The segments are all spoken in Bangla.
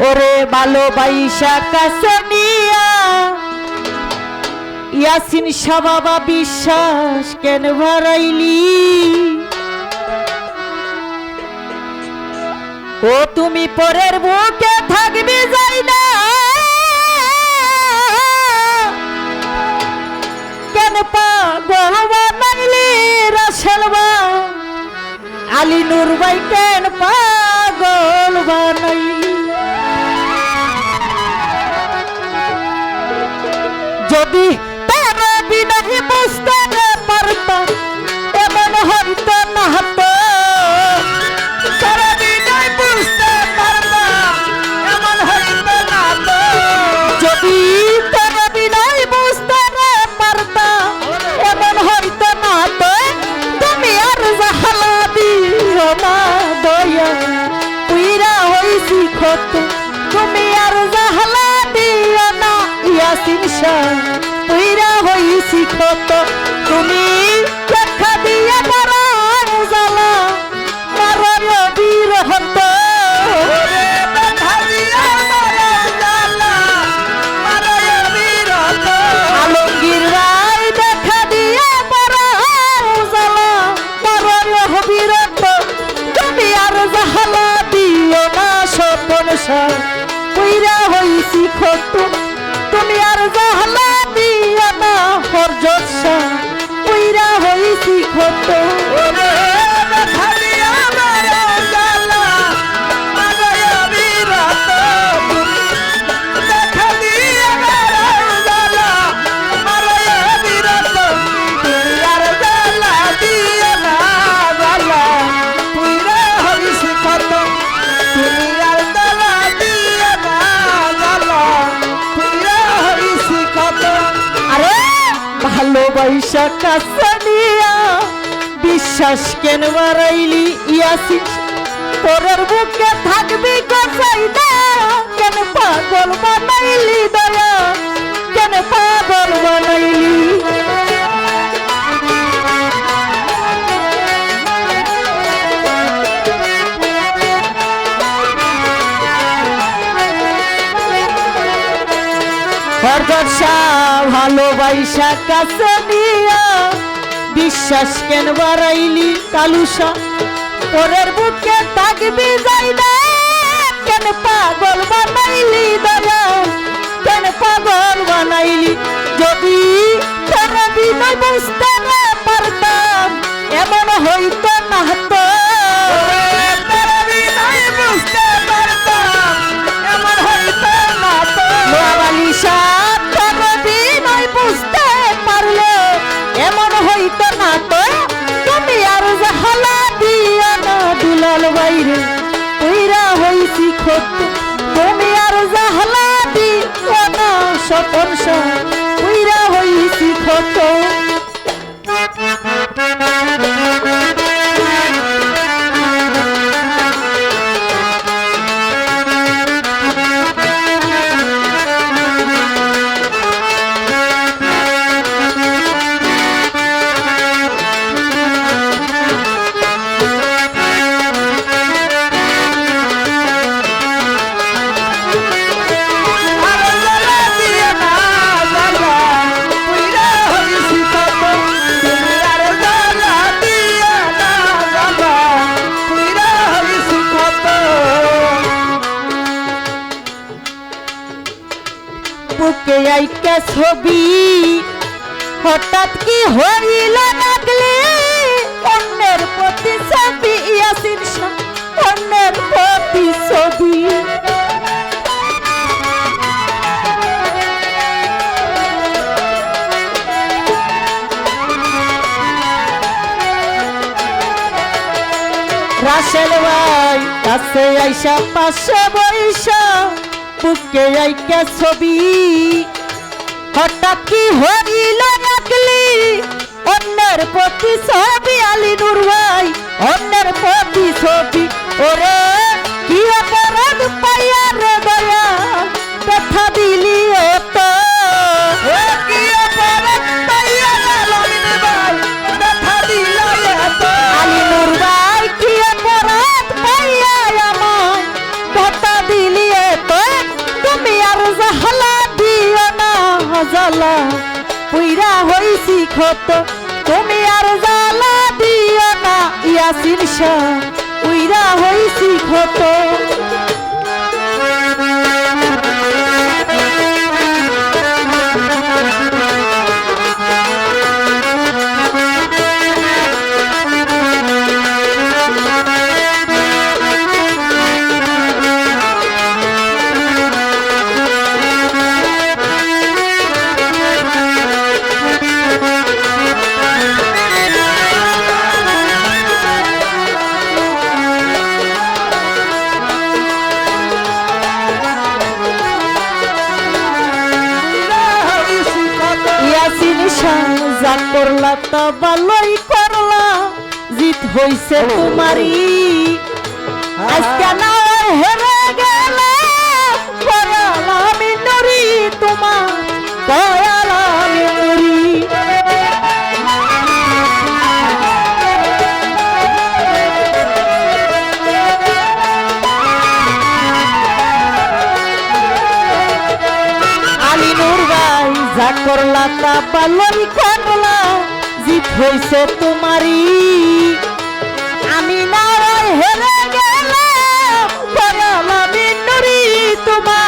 ওরে ভালোবাইসা কাছে নিয়া ইয়াসিন শাহ বাবা বিশ্বাস কেন ভরাইলি ও তুমি পরের বুকে থাকবি যাই না কেন পাগল বানাইলি রাসেলবা আলী নূর ভাই কেন পাগল বানাইলি? যদি স্বপন কইরা হইছি ক্ষত তুমি আর জাহালা দিয়া না হরজত কইরা হইছি ক্ষত ভালোবাসা কাসানিয়া নিয়া। বিশ্বাস কেন বাড়াইলি ইয়াসিন তোরের বুকে থাকবি গসাই দয়া কেন পাগল বানাইলি দয়া? কেন পাগল বানাইলি শাহ ভালোবাসা কাছে নিয়া বিশ্বাস কেন বাড়াইলি কালুসা তোরের বুকে থাকবি যাই না কেন পাগল বানাইলি দয়া কেন পাগল বানাইলি? যদি তোর বিনয় বুঝতে না পারতাম, এমন হইতো না তো। স্বপন শাহ ছবি। হঠাৎ কি হইল লাগলে অন্যের প্রতি ছবি, ইয়াসিন অন্যের প্রতি ছবি। রাসেল ভাই কাছে আইসা পাশে বৈশা, বুকে আইকা ছবি। কি হইল একলি অন্যের প্রতি ছবি আলী নূর অন্যের প্রতি ছবি। ওরে, কি অপরাধ পাইয়া রে? পুইরা হইছি ক্ষত। তুমি আর জ্বালা দিও না ইয়াসিন শাহ। উইরা হইছি ক্ষত। করলা তা ভালোই করলা জিত হইছে তোমারই। আজকে না হেরে গেলে পয়ালা মিনরি তোমার পয়ালা মিনরি আলী নূর ভাই যা করলা তা পালন করলা। জিত হইছে তোমারই। আমি নারায় হেরে গেলাম তোমার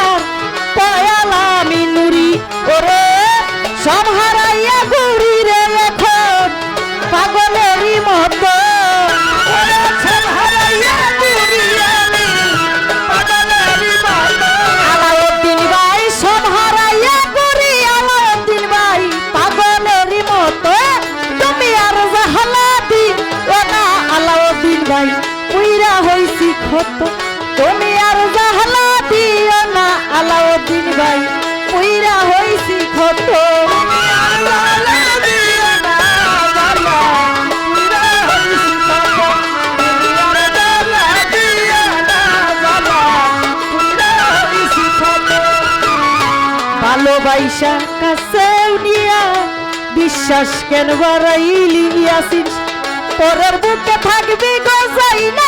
হইছি ক্ষত। তুমি আর দিও না, আলাউদ্দিন ভাই ক্ষত। ভালোবাইসা কাছে বিশ্বাস কেন বাড়াইলি ইয়াসিন পরের বুকে থাকবি গজাই না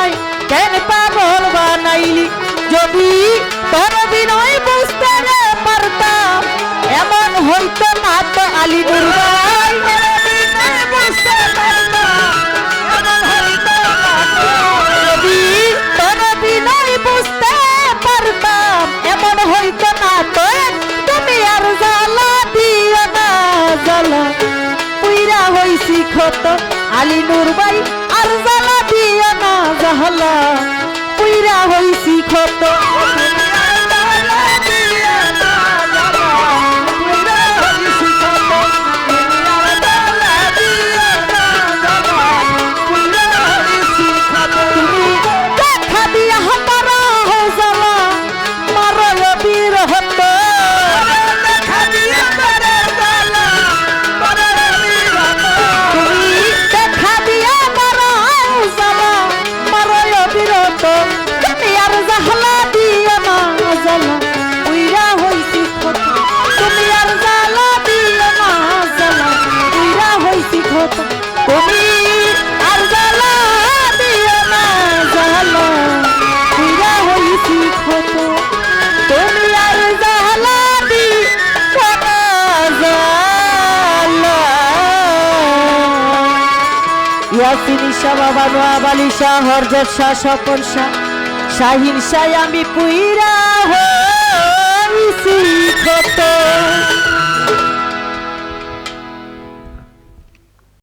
কেন পাগল বানাইলি? যদি তোর বিনয় বুঝতে না পারতাম, এমন হইতো না তো আলী নুর ইয়াসিন শাহ বাবা নোয়াবালি শাহ হরজত শাহ শাহিন শাহ আমি পুইরা হইছি ক্ষত